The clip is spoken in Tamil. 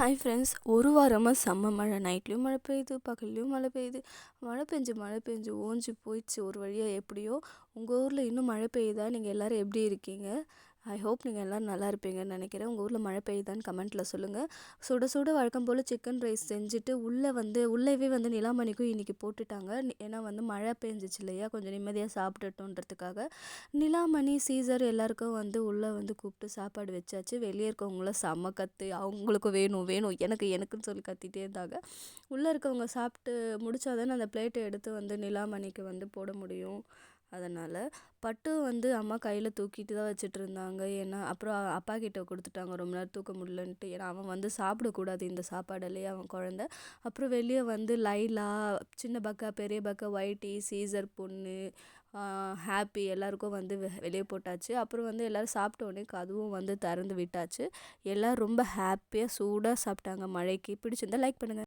ஹாய் ஃப்ரெண்ட்ஸ் ஒரு வாரமாக செம்ம மழை. நைட்லேயும் மழை பெய்யுது பகல்லையும் மழை பெய்யுது. மழை பெஞ்சு மழை பெஞ்சு ஓஞ்சு போயிடுச்சு. ஒரு வழியாக எப்படியோ உங்கள் ஊரில் இன்னும் மழை பெய்யுதா? நீங்கள் எல்லோரும் எப்படி இருக்கீங்க? ஐ ஹோப் நீங்கள் எல்லோரும் நல்லா இருப்பீங்கன்னு நினைக்கிறேன். உங்கள் ஊரில் மழை பெய்யுதான்னு கமெண்ட்டில் சொல்லுங்கள் சுட சுட வழக்கம் போல் சிக்கன் ரைஸ் செஞ்சுட்டு உள்ளே வந்து உள்ளேவே வந்து நிலாமணிக்கும் இன்றைக்கி போட்டுட்டாங்க. ஏன்னா வந்து மழை பெஞ்சிச்சு இல்லையா? கொஞ்சம் நிம்மதியாக சாப்பிட்டுட்டோன்றதுக்காக நிலாமணி சீசர் எல்லாருக்கும் வந்து உள்ளே வந்து கூப்பிட்டு சாப்பாடு வச்சாச்சு. வெளியே இருக்கவங்கள செம்ம கற்று அவங்களுக்கு வேணும் வேணும் எனக்கு எனக்குன்னு சொல்லி கத்திட்டே இருந்தாங்க. உள்ளே இருக்கவங்க சாப்பிட்டு முடிச்சாதானே அந்த பிளேட்டை எடுத்து வந்து நிலாமணிக்கு வந்து போட முடியும். அதனால் பட்டு வந்து அம்மா கையில் தூக்கிட்டு தான் வச்சுட்டு இருந்தாங்க ஏன்னா அப்புறம் அப்பா கிட்ட கொடுத்துட்டாங்க. ரொம்ப நேரம் தூக்க முடியலன்ட்டு. ஏன்னா அவன் வந்து சாப்பிடக்கூடாது இந்த சாப்பாடுலேயே அவன் குழந்த. அப்புறம் வெளியே வந்து லைலா சின்ன பக்கா பெரிய பக்கா ஒயிட்டி சீசர் பொண்ணு ஹாப்பி எல்லாருக்கும் வந்து வெளியே போட்டாச்சு. அப்புறம் வந்து எல்லோரும் சாப்பிட்ட உடனே கதுவும் வந்து திறந்து விட்டாச்சு. எல்லோரும் ரொம்ப ஹாப்பியாக சூடாக சாப்பிட்டாங்க. மழைக்கு. பிடிச்சிருந்தா லைக் பண்ணுங்கள்